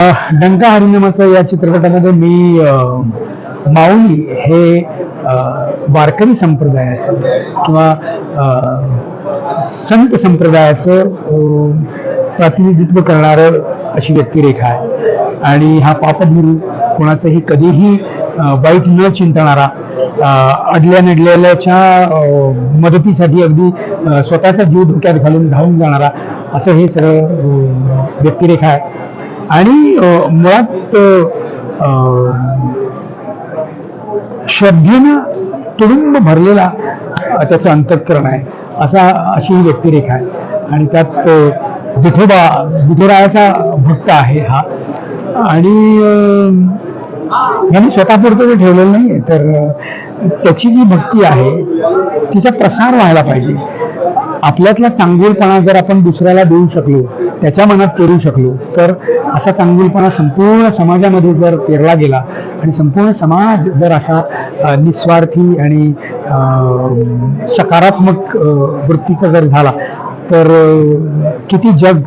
डंका हरिनामाचं या चित्रपटामध्ये मी माऊली हे वारकरी संप्रदायाचं किंवा संत संप्रदायाचं प्रतिनिधित्व करणारं अशी व्यक्तिरेखा आहे. आणि हा पापभीरू कोणाचंही कधीही वाईट न चिंतणारा अडल्या नडलेल्याच्या मदतीसाठी अगदी स्वतःचा जीव धोक्यात घालून धावून जाणारा असं हे सगळं व्यक्तिरेखा आहे. आणि मुळात श्रद्धेनं तुडुंब भरलेला त्याचं अंतःकरण आहे असा अशी ही व्यक्तिरेखा आहे. आणि त्यात विठोबा विठोरायाचा भक्त आहे हा. आणि अ, यांनी स्वतःपुरतं ते ठेवलेलं नाही तर त्याची जी भक्ती आहे तिचा प्रसार व्हायला पाहिजे. आपल्यातला चांगुलपणा जर आपण दुसऱ्याला देऊ शकलो त्याच्या मनात पेरू शकलो तर असा चांगुलपणा संपूर्ण समाजामध्ये जर पेरला गेला आणि संपूर्ण समाज जर असा निस्वार्थी आणि सकारात्मक वृत्तीचा जर झाला तर किती जग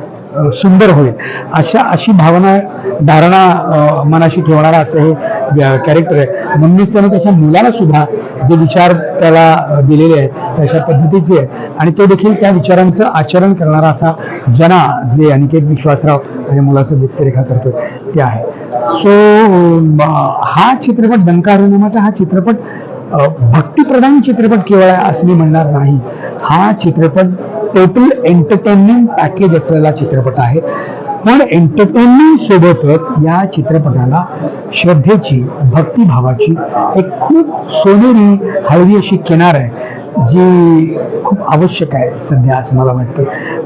सुंदर होईल. अशा अशी भावना धारणा मनाशी ठेवणारा असं हे कॅरेक्टर आहे. म्हणूनच त्याने त्याच्या मुलाला सुद्धा जे विचार त्याला दिलेले आहेत त्याच्या पद्धतीचे आहेत आणि तो देखील त्या विचारांचं आचरण करणारा असा जना जे अनिकेत विश्वासराव माझ्या मुलाचं व्यक्तिरेखा करतोय ते आहे. सो हा चित्रपट डंका हा चित्रपट भक्तिप्रधान चित्रपट केवळ आहे असं मी म्हणणार नाही. हा चित्रपट टोटल एंटरटेनमेंट पॅकेज असलेला चित्रपट आहे. पण एंटरटेनमेंट सोबतच या चित्रपटाला श्रद्धेची भक्तिभावाची एक खूप सोनेरी हळवी अशी किनार आहे. जी खूप आवश्यक आहे सध्या असं मला वाटतं.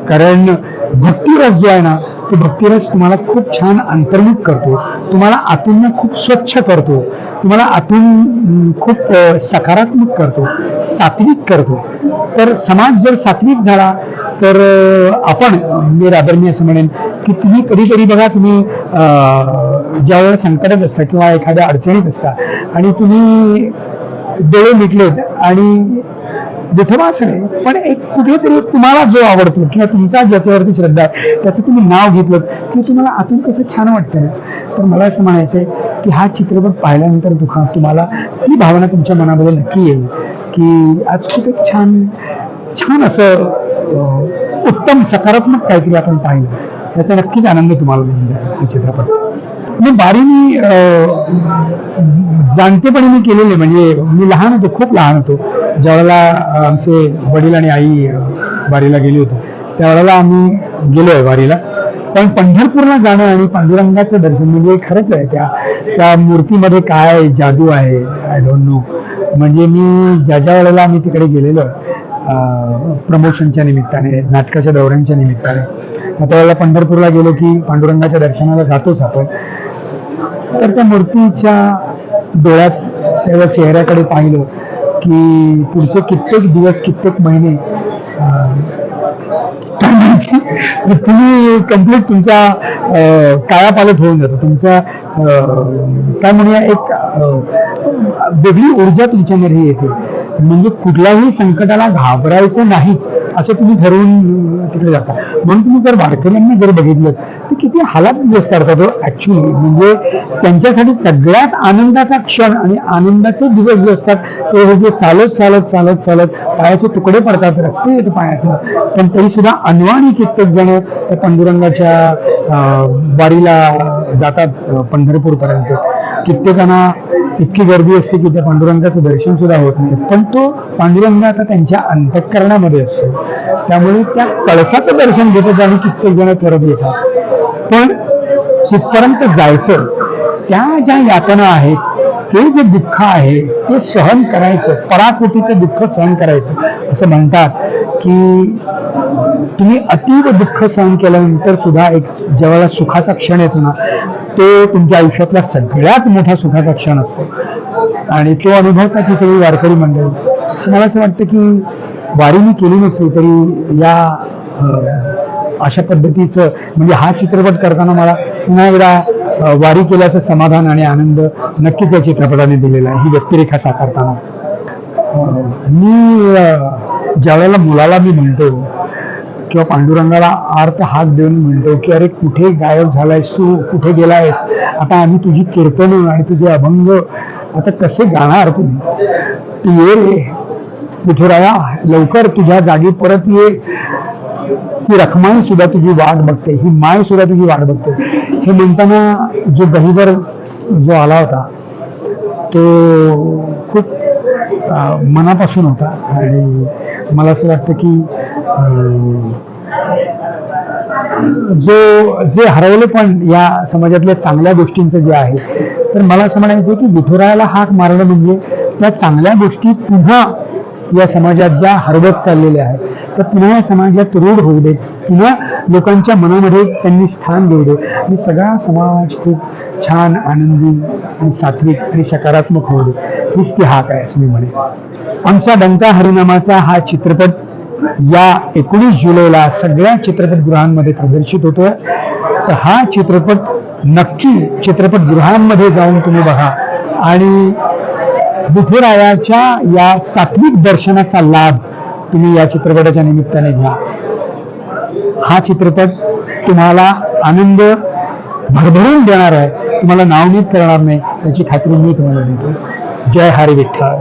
कारण भक्तिरस जो आहे ना तो भक्तिरस तुम्हाला खूप छान अंतर्मुख करतो. तुम्हाला आतून खूप स्वच्छ करतो. तुम्हाला आतून खूप सकारात्मक करतो सात्विक करतो. तर समाज जर सात्विक झाला तर आपण मी रादर मी असं म्हणेन की तुम्ही कधी कधी बघा तुम्ही ज्यावेळेला संकटात असता किंवा एखाद्या अडचणीत असता आणि तुम्ही डोळे मिटलेत आणि विठोबा असं नाही पण एक कुठेतरी तुम्हाला जो आवडतो किंवा तुमचा ज्याच्यावरती श्रद्धा आहे त्याचं तुम्ही नाव घेतलं की तुम्हाला आतून कसं छान वाटतं तर मला असं म्हणायचंय की हा चित्रपट पाहिल्यानंतर दुखा तुम्हाला ही भावना तुमच्या मनामध्ये नक्की येईल की आज खूप एक छान छान असं उत्तम सकारात्मक काहीतरी आपण पाहिलं. त्याचा नक्कीच आनंद तुम्हाला हा चित्रपट मी बारीनी जाणतेपणी मी केलेले म्हणजे मी लहान होतो खूप लहान होतो. ज्यावेळेला आमचे वडील आणि आई वारीला गेली होती त्यावेळेला आम्ही गेलोय वारीला. पण पंढरपूरला जाणं आणि पांडुरंगाचं दर्शन म्हणजे खरंच आहे त्या त्या मूर्तीमध्ये काय जादू आहे आय डोंट नो म्हणजे मी ज्या ज्या वेळेला आम्ही तिकडे गेलेलो प्रमोशनच्या निमित्ताने नाटकाच्या दौऱ्यांच्या निमित्ताने त्यावेळेला पंढरपूरला गेलो की पांडुरंगाच्या दर्शनाला जातोच आपण. तर त्या मूर्तीच्या डोळ्यात त्याच्या चेहऱ्याकडे पाहिलं की पुढचे कित्येक दिवस कित्येक महिने तुम्ही कंप्लीट तुमचा अं, कायापालट होऊन जातो. तुमचा अं, काय म्हणूया एक अं, वेगळी ऊर्जा तुमच्यामध्ये येते. म्हणजे कुठल्याही संकटाला घाबरायचं नाहीच असं तुम्ही ठरवून तिकडे जाता. म्हणून तुम्ही जर वारकऱ्यांनी जर बघितलं तर किती हालात दिवस करतात ऍक्च्युली म्हणजे त्यांच्यासाठी सगळ्यात आनंदाचा क्षण आणि आनंदाचे दिवस जे असतात ते हे जे चालत चालत चालत चालत पायाचे तुकडे पडतात रक्त येतं पायातून. पण तरी सुद्धा अनवाणी कित्येक जण त्या पांडुरंगाच्या अं, वारीला जातात पंढरपूर पर्यंत कित्येकांना इतकी गर्दी असते की त्या पांडुरंगाचं दर्शन सुद्धा होत नाही. पण तो पांडुरंग आता त्यांच्या अंतःकरणामध्ये असतो. त्यामुळे त्या कळसाचं दर्शन घेतात आणि कित्येक जण करत येतात. पण तिथपर्यंत जायचं त्या ज्या यातना आहेत ते जे दुःख आहे ते सहन करायचं पराकृतीचं दुःख सहन करायचं. असं म्हणतात की तुम्ही अतीव दुःख सहन केल्यानंतर सुद्धा एक ज्यावेळेला सुखाचा क्षण येतो ना. तो तुमच्या आयुष्यातला सगळ्यात मोठा सुखाचा क्षण असतो. आणि तो अनुभवतात ही सगळी वारकरी मंडळी. मला असं वाटतं की वारी मी केली नसली तरी या अशा पद्धतीचं म्हणजे हा चित्रपट करताना मला पुन्हा एकदा वारी केल्याचं समाधान आणि आनंद नक्कीच या चित्रपटाने दिलेला आहे. ही व्यक्तिरेखा साकारताना. मी ज्यावेळेला मुलाला मी म्हणतो किंवा पांडुरंगाला अर्थ हात देऊन म्हणतो की अरे कुठे गायब झालायस तू? कुठे गेलायस? आता आम्ही तुझी कीर्तनं आणि तुझे अभंग आता कसे गाणार तुम्ही तू ये रे. विठुराया लवकर तुझ्या जागी परत ये. ती रखमाई सुद्धा तुझी वाट बघते. ही माय सुद्धा तुझी वाट बघते. हे म्हणताना जो गहिवर जो आला होता तो खूप मनापासून होता. आणि मला असं वाटतं की जो जे हरवले पण या समाजातल्या चांगल्या गोष्टींचं जे आहे तर मला असं म्हणायचं की विठुरायाला हाक मारणं म्हणजे त्या चांगल्या गोष्टी पुन्हा या समाजात ज्या हरवत चाललेल्या आहेत तर पुन्हा या समाजात रूढ होऊ देत पुन्हा लोकांच्या मनामध्ये त्यांनी स्थान देऊ दे आणि सगळा समाज खूप छान आनंदी आणि सात्विक आणि सकारात्मक होऊ दे हीच ती हाक आहे असं मी म्हणेन. आमचा डंका हरिनामाचा हा चित्रपट या एकोणीस जुलैला सगळ्या चित्रपटगृहांमध्ये प्रदर्शित होतोय. तर हा चित्रपट नक्की चित्रपटगृहांमध्ये जाऊन तुम्ही बघा. आणि विठुरायाच्या या सात्विक दर्शनाचा लाभ तुम्ही या चित्रपटाच्या निमित्ताने घ्या. हा चित्रपट तुम्हाला आनंद भरभरून देणार आहे. तुम्हाला नावनीत करणार नाही. त्याची खात्री मी तुम्हाला देतो. जय हरी विठ्ठल.